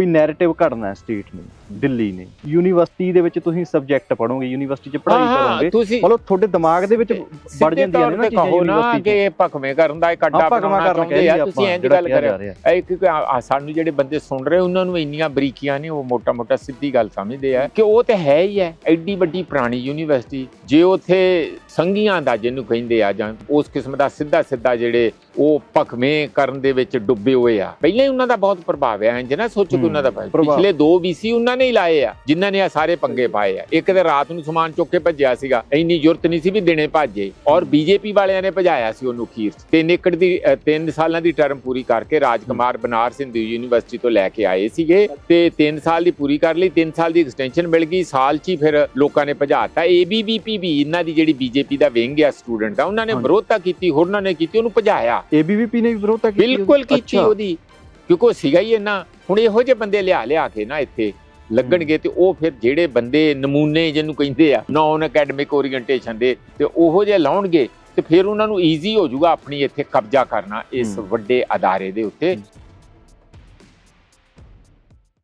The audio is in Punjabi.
कोई नैरेटिव घड़ना है स्टेट ने ਦਿੱਲੀ ਨੇ। ਯੂਨੀਵਰਸਿਟੀ ਦੇ ਵਿੱਚ ਤੁਸੀਂ ਸਬਜੈਕਟ ਪੜੋਗੇ ਯੂਨੀਵਰਸਿਟੀ 'ਚ ਪੜ੍ਹਾਈ ਕਰੋਗੇ। ਮਤਲਬ ਤੁਹਾਡੇ ਦਿਮਾਗ ਦੇ ਵਿੱਚ ਵੜ ਜਾਂਦੀਆਂ ਨੇ ਨਾ ਚੀਜ਼ਾਂ ਕਹੋ ਨਾ ਕਿ ਇਹ ਭਖਵੇਂ ਕਰਨ ਦਾ ਇੱਕ ਅੱਡਾ ਬਣਾਉਣਾ ਚਾਹੁੰਦੇ ਆ ਤੁਸੀਂ ਇੰਜ ਗੱਲ ਕਰਿਓ ਇਹ ਕਿਉਂਕਿ ਸਾਨੂੰ ਜਿਹੜੇ ਬੰਦੇ ਸੁਣ ਰਹੇ ਉਹਨਾਂ ਨੂੰ ਇੰਨੀਆਂ ਬਰੀਕੀਆਂ ਨੇ ਉਹ ਮੋਟਾ-ਮੋਟਾ ਸਿੱਧੀ ਗੱਲ ਸਮਝਦੇ ਆ ਕਿ ਉਹ ਤੇ ਹੈ ਹੀ ਹੈ। ਐਡੀ ਵੱਡੀ ਪੁਰਾਣੀ ਯੂਨੀਵਰਸਿਟੀ ਜੇ ਉਥੇ ਸੰਗੀਆਂ ਦਾ ਜਿਹਨੂੰ ਕਹਿੰਦੇ ਆ ਜਾਂ ਉਸ ਕਿਸਮ ਦਾ ਸਿੱਧਾ-ਸਿੱਧਾ ਜਿਹੜੇ ਉਹ ਭਖਵੇਂ ਕਰਨ ਦੇ ਵਿੱਚ ਡੁੱਬੇ ਹੋਏ ਆ। ਪਹਿਲਾਂ ਹੀ ਉਹਨਾਂ ਦਾ ਬਹੁਤ ਪ੍ਰਭਾਵ ਹੈ ਇੰਜ ਨਾ ਸੋਚੋ ਕਿ ਉਹਨਾਂ ਦਾ। ਪਿਛਲੇ ਦੋ ਵੀਸੀ ਉਹਨਾਂ ਨੇ ਹੀ ਲਾਏ ਆ ਜਿਨ੍ਹਾਂ ਨੇ ਆ ਸਾਰੇ ਪੰਗੇ ਪਾਏ ਆ। ਇੱਕ ਤੇ ਰਾਤ ਨੂੰ ਸਮਾਨ ਚੁੱਕ ਕੇ ਭੱਜਿਆ ਸੀਗਾ ਇੰਨੀ ਜ਼ਰੂਰਤ ਨਹੀਂ ਸੀ ਵੀ ਦਿਨੇ ਭੱਜੇ। ਔਰ ਬੀਜੇਪੀ ਵਾਲਿਆਂ ਨੇ ਭਜਾਇਆ ਸੀ ਉਹਨੂੰ ਖੀਰ 'ਚ। ਤਿੰਨ ਏਕੜ ਦੀ ਅ, ਤਿੰਨ ਸਾਲਾਂ ਦੀ ਟਰਮ ਪੂਰੀ ਕਰਕੇ ਰਾਜਕੁਮਾਰ ਬਨਾਰਸ ਹਿੰਦੂ ਯੂਨੀਵਰਸਿਟੀ ਤੋਂ ਲੈ ਕੇ ਆਏ ਸੀਗੇ ਤੇ 3 ਸਾਲ ਦੀ ਪੂਰੀ ਕਰ ਲਈ। 3 ਸਾਲ ਦੀ ਐਕਸਟੈਂਸ਼ਨ ਮਿਲ ਗਈ। ਸਾਲ 'ਚ ਹੀ ਫਿਰ ਲੋਕਾਂ ਨੇ ਭਜਾਤਾ। ਏਬੀਵੀਪੀ ਵੀ ਇਹਨਾਂ ਦੀ ਜਿਹੜੀ ਬੀਜੇਪੀ ਦਾ ਵਿੰਗ ਆ ਸਟੂਡੈਂਟ ਦਾ ਉਹਨਾਂ ਨੇ। ਵਿਰੋਧਤਾ ਕੀਤੀ ਹੋਰਨਾਂ ਨੇ ਕੀਤੀ ਉਹਨੂੰ ਭਜਾਇਆ। ਏਬੀਵੀਪੀ ਨੇ ਵੀ ਵਿਰੋਧਤਾ ਕੀਤੀ ਬਿਲਕੁਲ ਕੀਤੀ। ਉਹਦੀ। ਕਿਉਂਕਿ ਉਹ ਸੀਗਾ ਹੀ ਇੰਨਾ। ਹੁਣ ਇਹੋ ਜਿਹੇ ਬੰਦੇ ਲਿਆ ਲਿਆ ਕੇ ਨਾ ਇੱਥੇ। ਲੱਗਣਗੇ ਤੇ ਉਹ ਫਿਰ ਜਿਹੜੇ ਬੰਦੇ ਨਮੂਨੇ ਜਿਹਨੂੰ ਕਹਿੰਦੇ ਆ ਨਾਨ ਅਕੈਡਮਿਕ ਓਰੀਐਂਟੇਸ਼ਨ ਦੇ ਤੇ ਉਹੋ ਜਿਹੇ ਲਾਉਣਗੇ ਤੇ ਫਿਰ ਉਹਨਾਂ ਨੂੰ ਈਜ਼ੀ ਹੋ ਜਾਊਗਾ ਆਪਣੀ ਇੱਥੇ ਕਬਜ਼ਾ ਕਰਨਾ ਇਸ। ਵੱਡੇ ਅਦਾਰੇ ਦੇ ਉੱਤੇ